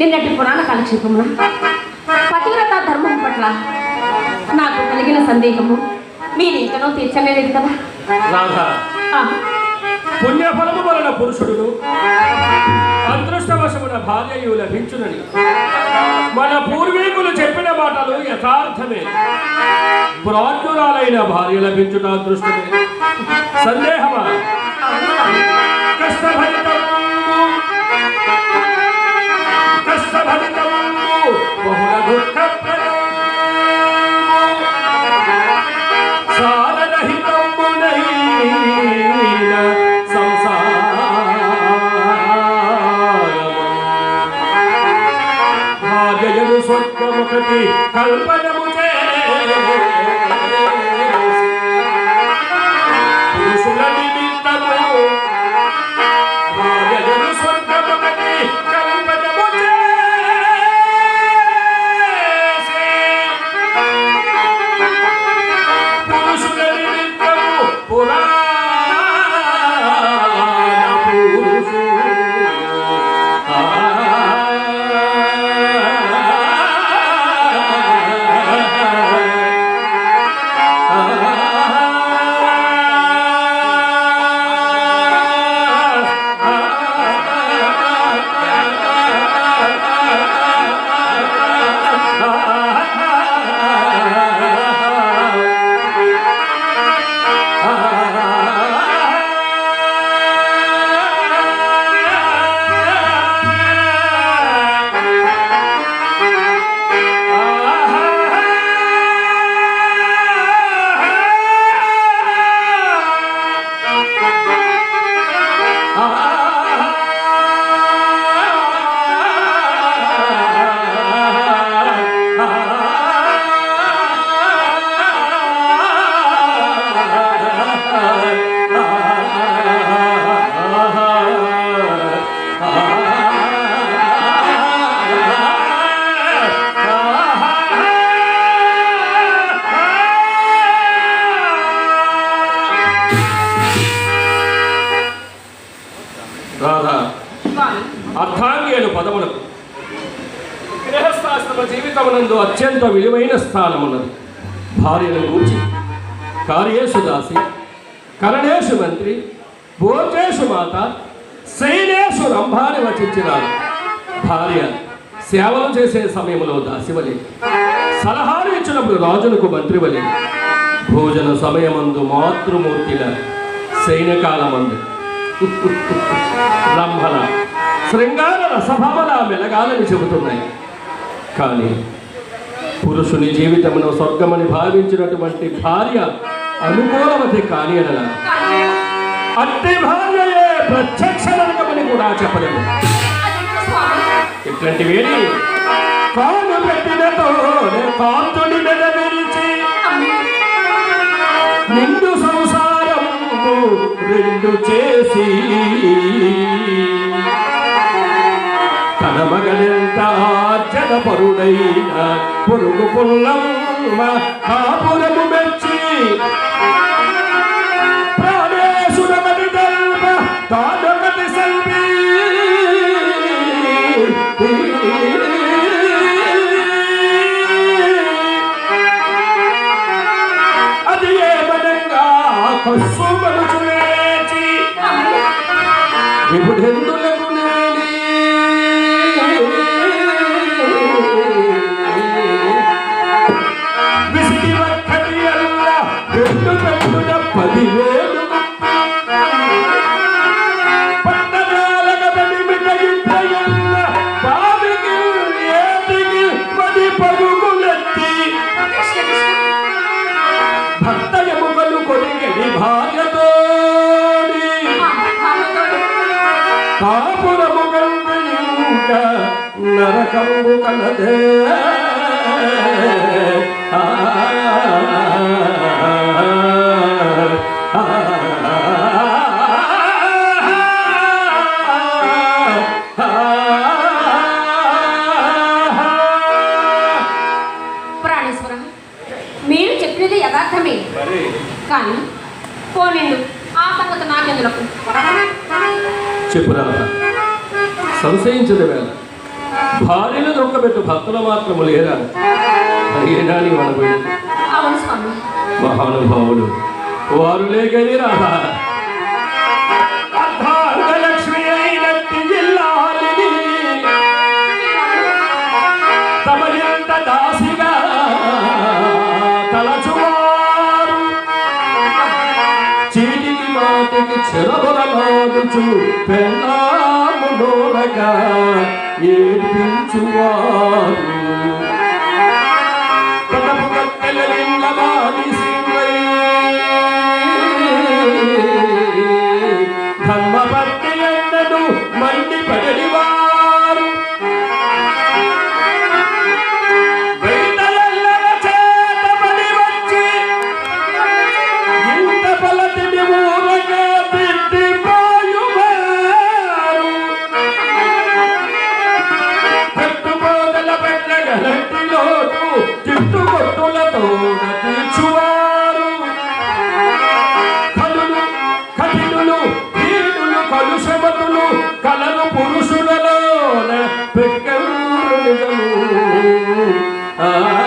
నిన్నటి పురాణ కాలక్షేపమున పతివ్రత ధర్మం పట్ల నాకు కలిగిన సందేహము మీరు ఇంతనో తీర్చలేదు కదా? పుణ్యఫలము వలన పురుషుడు అదృష్టవశమున భార్యయు లభించునని. మన పూర్వీకులు చెప్పిన మాటలు యథార్థమే. బ్రాహ్యురాలైన భార్య లభించుట అదృష్టమే. సందేహమా? కష్టఫలితం భవితవు బహుళ దుఃఖ స్వర్గముఖి కల్పనము పురుషులను గృహస్థాశ్రమ జీవితమునందు అత్యంత విలువైన స్థానమున్నది. భార్యను గూర్చి కార్యేషు దాసి కరణేషు మంత్రి భోజేషు మాత శైలేషు రంభాని వచించినారు. భార్య సేవలు చేసే సమయంలో దాసివలే. సలహాలు ఇచ్చినప్పుడు రాజునకు మంత్రివలే. భోజన సమయమందు మాతృమూర్తిల సైన్యకాలమందు. రంభల శృంగార రసభావన మెలగాలని చెబుతున్నాయి. కానీ పురుషుని జీవితమును స్వర్గమని భావించినటువంటి భార్య అనుకూలమతి కాని అనల. అట్టి భార్యయే ప్రత్యక్ష నరకమని కూడా చెప్పలేము అదేంటో వేడి కాలు పెట్టినతో విరిచి నిండు సంసారం రెండు చేసి తన మగనెంత పరుడైన పొరుగు పుల్లమ్మ కాపురము మెచ్చి ప్రాణేశురమని దల్ప తానొకటి సల్పి. అది ఏమనగా కస్సుమనుచు లేచి అమ్మో పెట్టున పదివేలు పట్టణాలక బెడిమిటయింద్రయల్ల మాటికి చెరబొరలాడుచు పెళ్ళాములోనగా ఏడ్పించువారు. Ah.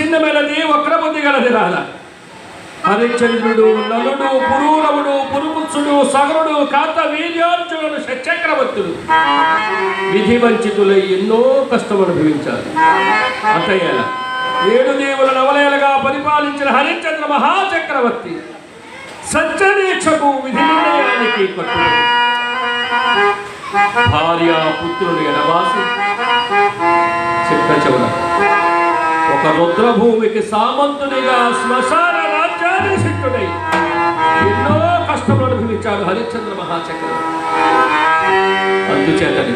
కాలము అవిచ్ఛిన్నమైనది వక్రబుద్ధి గలది రాల హరిశ్చంద్రుడు నలుడు పురూరవుడు పురుపుత్సుడు సగరుడు కాంత వీర్యార్జునుడు చక్రవర్తుడు విధి వంచితులై ఎన్నో కష్టం అనుభవించారు. అతయ్య ఏడు దేవుల నవలేలుగా పరిపాలించిన హరిశ్చంద్ర మహాచక్రవర్తి సత్యదీక్షకు విధి నిర్ణయానికి భార్య పుత్రుడు ఎడబాసి. చెప్ప. ఒక రుద్రభూమికి సామంతునిగా శ్మశాన రాజ్యాధిషిక్తుడై ఎన్నో కష్టములు అనుభవించాడు హరిశ్చంద్ర మహాచక్రవర్తి అందుచేతని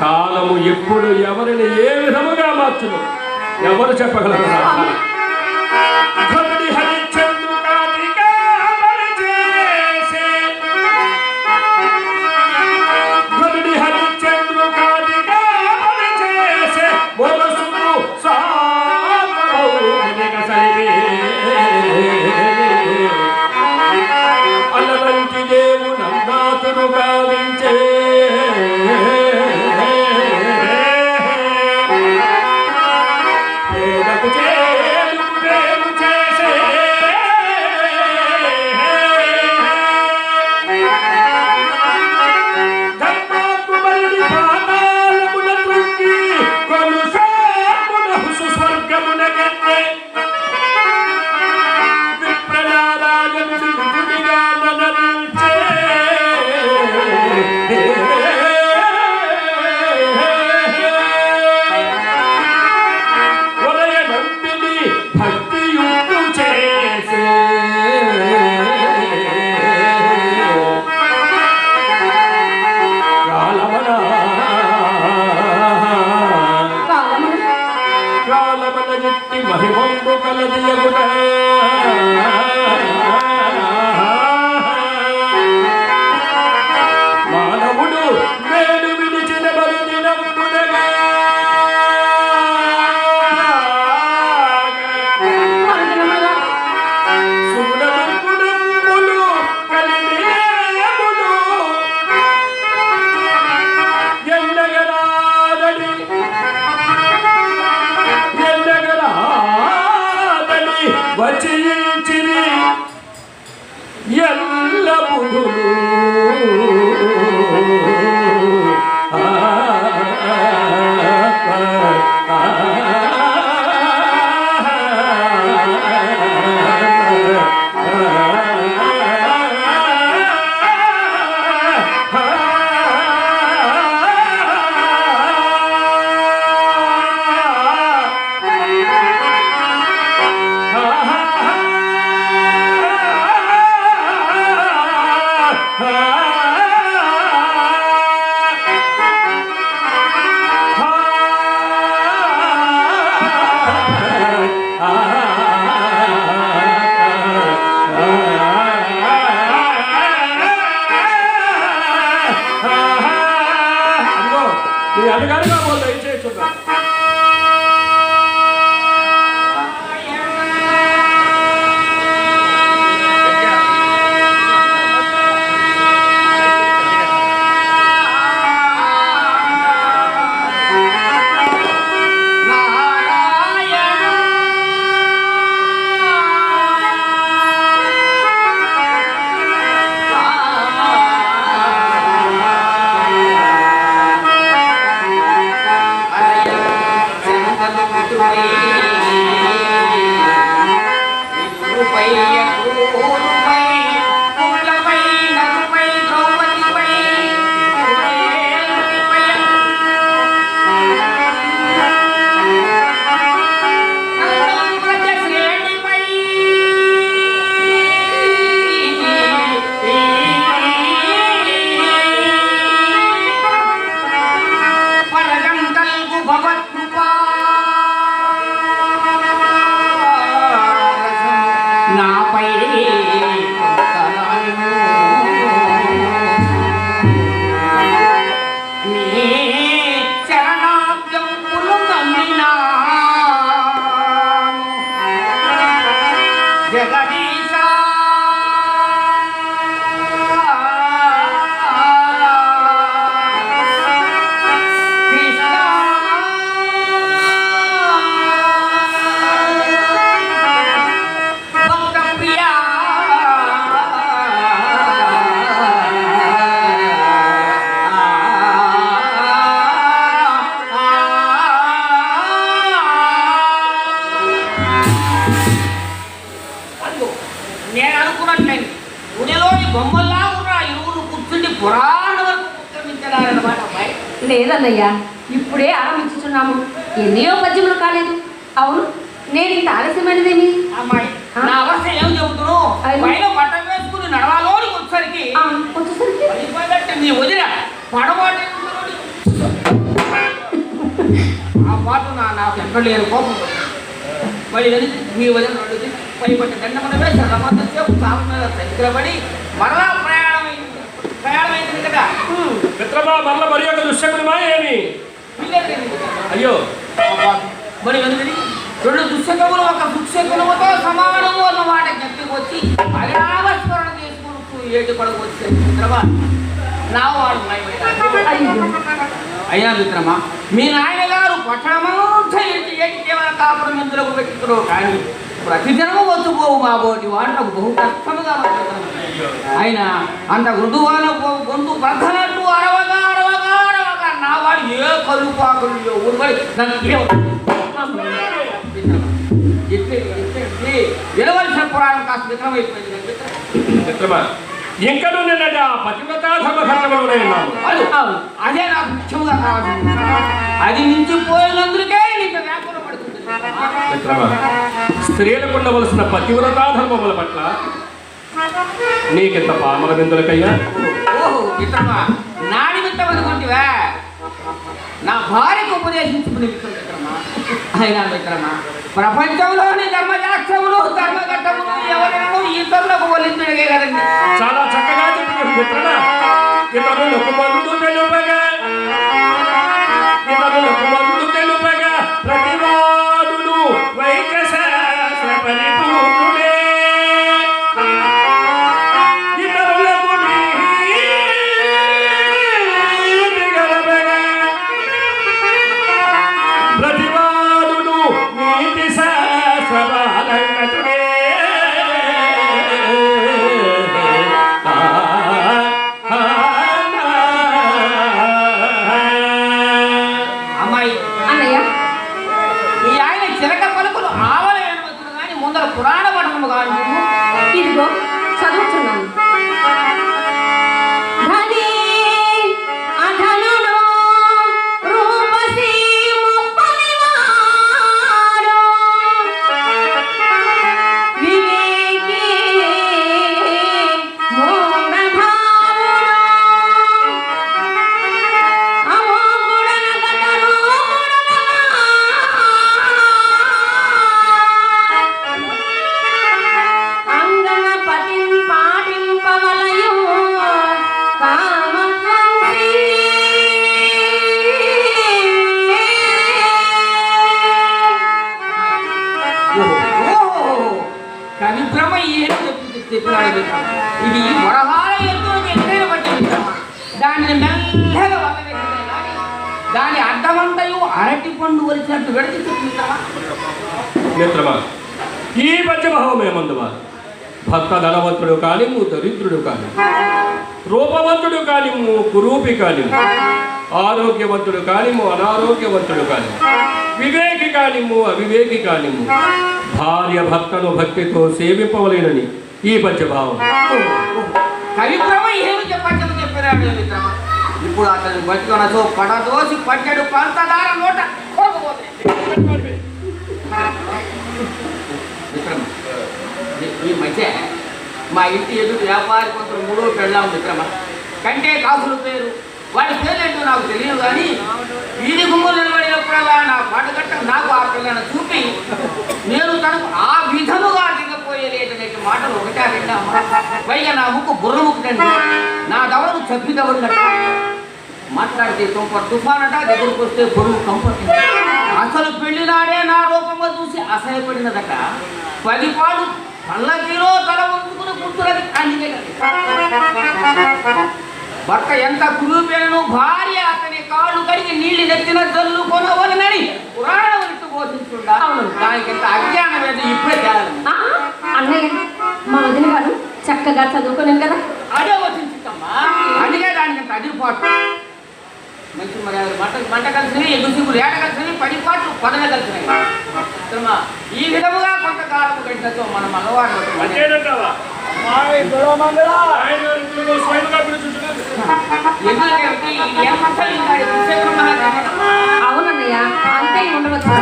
కాలము ఎప్పుడు ఎవరిని ఏ విధముగా మార్చును? ఎవరు చెప్పగలరు? లేదన్నయ్యా ఇప్పుడే ఆరంభించుచున్నాము. ఎన్నో పద్యములు కాలేదు. అవును నేను ఇంత ఆలస్యమైనదేమి? వచ్చేసరికి ఆ, పాట నాకు ఎక్కడ లేని కోపం మరి మీ వదిన అడిగి పైపట్టి దండమని వేసి రమంత సేపు సాగు మీద దగ్గరపడి మరలా ప్రయాణం అయింది ప్రయాణం అయింది కదా మిత్రమా మరల మరి యొక్క దుశ్శకునిమా ఏమి? అయ్యో. మరి ఎందుకని రెండు దుశ్శకములు ఒక దుశ్శకులముతో సమానము అన్న మాట జ్ఞప్తికి వచ్చి అవినామస్మరణ చేసుకుంటూ ఏటి పడకు వచ్చే మిత్రమా? నా వాడు. అయ్యో. మిత్రమా మీ నాయనగారు పట్టణమంతా ఇంటి ఏటి కేవల కాపురం ఇందులకు పెట్టుకున్నావు కానీ ప్రతిదినము మా బోటి వాడు నాకు బహు కష్టముగా. అయినా అంత మృదువాన గొంతు ప్రధనట్టు అరవగా అరవగా అరవగా నా వాడు ఏ కళ్ళు పాకులు ఏ ఊరు పడి నన్ను ఏం వినవలసిన పురాణం కాస్త విక్రమైపోయింది కదా మిత్రం. మిత్రమా నిన్నటి ఆ పతివ్రతా. అదే నాకు ముఖ్యంగా అది మించిపోయినందుకే నీకు వ్యాకుల పడుతుంది మిత్రమా స్త్రీలకు ఉండవలసిన పతివ్రతా ధర్మముల పట్ల నీకింత పామల బిందులకయ్యా మిత్రమా నా నిమిత్తం అనుకుంటివా నా భార్యకు ఉపదేశించుకునే మిత్రం మిత్రమా? అయినా మిత్రమా ప్రపంచంలోని ధర్మశాస్త్రములు ధర్మఘట్టములు ఎవరైనా ఇతరులకు వలించుడిగే కదండి. చాలా చక్కగా చెప్పింది మిత్రమా. ఇతరులకు పురాణ కాదు ఇదిగో చదువుతున్నాను చెప్పి ఇది వరహాల ఎత్తున ఎత్తైన బట్టి దానిని మెల్లగా దాని అడ్డమంతయు అరటి పండు వలిచినట్టు విడచి చెప్పు మిత్రమా ఈ పంచమహోమేమందువా భక్త ధనవంతుడు కానిము దరిద్రుడు కాని రూపవంతుడు కానిము కురూపి కానిము ఆరోగ్యవంతుడు కానిము అనారోగ్యవంతుడు కానిము వివేకి కానిము అవివేకి కానిము భార్య భర్తను భక్తితో సేవింపవలేనని ఈ పంచభావం. కవిప్రమ ఏమి చెప్పచ్చని చెప్పినాడు ఇప్పుడు అతను బతికొనతో పడదోసి పట్టెడు పంచదార నోట కోకపోతే ఈ- మధ్య మా ఇంటి ఎదురు వ్యాపారి కొంత మూడో పెళ్ళాం మిత్రమా కంటే కాసులు పేరు. వాడి పేరేంటో నాకు తెలియదు కానీ వీధి గుమ్మలు నిలబడినప్పుడల్లా నా పాటగట్ట నాకు ఆ పిల్లను చూపి నేను తనకు ఆ విధముగా మాటలు ఒకటా రెండా పైగా నా ముక్కు బుర్ర ముక్కుతండి నా దవడకు చప్పి దవడినట్టు మాట్లాడితే తుంప తుఫానట దగ్గరకు వస్తే బరువు కంపటి అసలు పెళ్ళినాడే నా రూపంలో చూసి అసహ్యపడినదట. పది పాలు పల్లకిలో తల వంచుకుని కూర్చున్నది అందుకే భర్త ఎంత కురుపేను భార్య అతని కాళ్ళు కడిగి నీళ్ళు నెత్తిన జల్లు కొనవలనని పురాణం ఇట్టు బోధించుండా అవును. దానికి ఎంత అజ్ఞానం ఏదో ఇప్పుడే తేలని ఆ, అన్నయ్య మా వదిన గారు చక్కగా చదువుకున్నాను కదా. అదే వచ్చిందమ్మా అందుకే దానికి అంత అదిరిపాటు. మంచి మరి అది మంట మంట కలిసినవి ఎగుసిగులు ఏట కలిసినవి పది పాటలు పదన కలిసినవి. ఈ విధముగా కొంతకాలం గడిచతో మన మగవాడు అంతేనంటావా అవునన్నయ్య అంతే ఉండవచ్చు.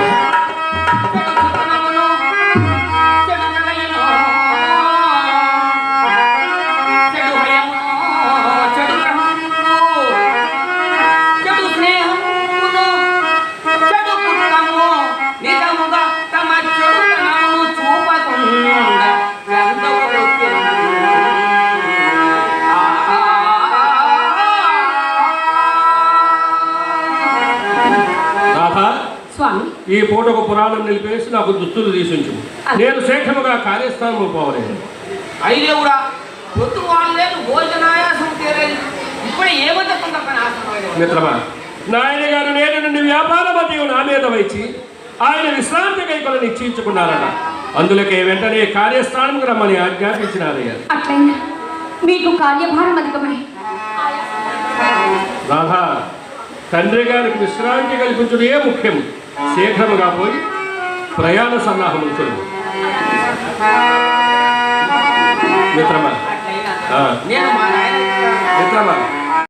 స్వామి ఈ పూటకు పురాణం నిలిపేసి నాకు దుస్తులు తీసించు. నేను శేఖముగా కార్యస్థానం పోవలేదు. అయితే కూడా పొద్దు భోజనాయాసం తీరేది ఇప్పుడు ఏమంటే మిత్రమా నాయన గారు నేటి నుండి వ్యాపార మధ్య నా మీద వచ్చి ఆయన విశ్రాంతి కైకొల నిశ్చయించుకున్నారట. అందులకే వెంటనే కార్యస్థానంకు రమ్మని ఆజ్ఞాపించినారయ్య. అట్లయినా మీకు కార్యభారం అధికమై రాధా తండ్రి గారికి విశ్రాంతి కల్పించుడే ముఖ్యం శీఘ్రముగా పోయి ప్రయాణ సన్నాహం ఉంచుడు. మిత్రమా? మిత్రమా?